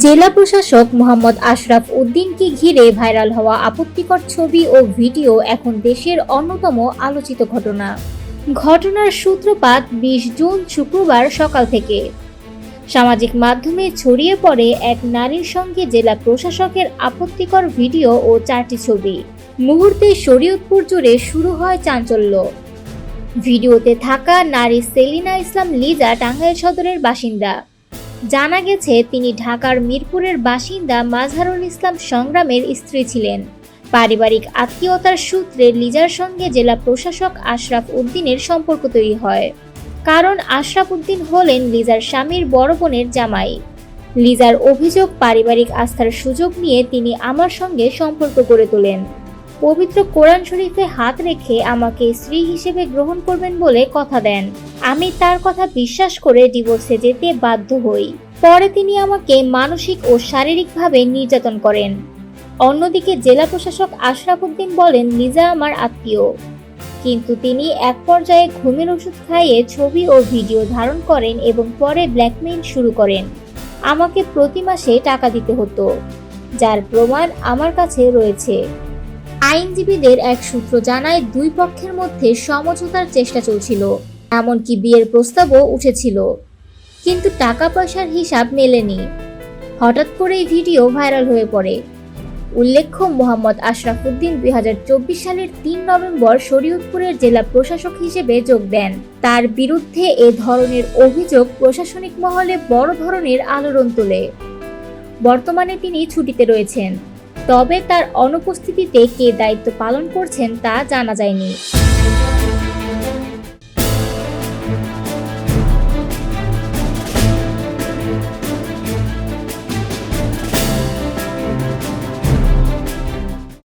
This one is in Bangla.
জেলা প্রশাসক মোহাম্মদ আশরাফ উদ্দিনকে ঘিরে ভাইরাল হওয়া আপত্তিকর ছবি ও ভিডিও এখন দেশের অন্যতম আলোচিত ঘটনা। ঘটনার সূত্রপাত বিশ জুন শুক্রবার সকাল থেকে। সামাজিক মাধ্যমে ছড়িয়ে পড়ে এক নারীর সঙ্গে জেলা প্রশাসকের আপত্তিকর ভিডিও ও চারটি ছবি। মুহূর্তে শরীয়তপুর জুড়ে শুরু হয় চাঞ্চল্য। ভিডিওতে থাকা নারী সেলিনা ইসলাম লিজা টাঙ্গাইল সদরের বাসিন্দা। জানা গেছে, তিনি ঢাকার মিরপুরের বাসিন্দা মাজহারুল ইসলাম সংগ্রামের স্ত্রী ছিলেন। পারিবারিক আত্মীয়তার সূত্রে লিজার সঙ্গে জেলা প্রশাসক আশরাফ উদ্দিনের সম্পর্ক তৈরি হয়। কারণ আশরাফ উদ্দিন হলেন লিজার স্বামীর বড় বোনের জামাই। লিজার অভিযোগ পারিবারিক আস্থার সুযোগ নিয়ে তিনি আমার সঙ্গে সম্পর্ক গড়ে তোলেন। পবিত্র কোরআন শরীফে হাত রেখে আমাকে স্ত্রী হিসেবে গ্রহণ করবেন বলে কথা দেন। আমি তার কথা বিশ্বাস করে ডিভোর্সে যেতে বাধ্য হই। পরে তিনি আমাকে মানসিক ও শারীরিকভাবে নির্যাতন করেন। অন্যদিকে জেলা প্রশাসক আশরাফ উদ্দিন বলেন লিজা আমার আত্মীয়। কিন্তু তিনি এক পর্যায়ে ঘুমের ওষুধ খাইয়ে ছবি ও ভিডিও ধারণ করেন এবং পরে ব্ল্যাকমেইল শুরু করেন। আমাকে প্রতি মাসে টাকা দিতে হতো, যার প্রমাণ আমার কাছে রয়েছে। আইনজীবীদের এক সূত্র জানায়, দুই পক্ষের মধ্যে সমঝোতার চেষ্টা চলছিল। এমনকি বিয়ের প্রস্তাবও উঠেছিল। কিন্তু টাকা পয়সার হিসাব মেলেনি। হঠাৎ করে এই ভিডিও ভাইরাল হয়ে পড়ে। উল্লেখ্য, মোহাম্মদ আশরাফুদ্দিন দুই হাজার চব্বিশ সালের তিন নভেম্বর শরীয়তপুরের জেলা প্রশাসক হিসেবে যোগ দেন। তার বিরুদ্ধে এ ধরনের অভিযোগ প্রশাসনিক মহলে বড় ধরনের আলোড়ন তোলে। বর্তমানে তিনি ছুটিতে রয়েছেন। তবে তার অনুপস্থিতিতে কে দায়িত্ব পালন করছেন তা জানা যায়নি।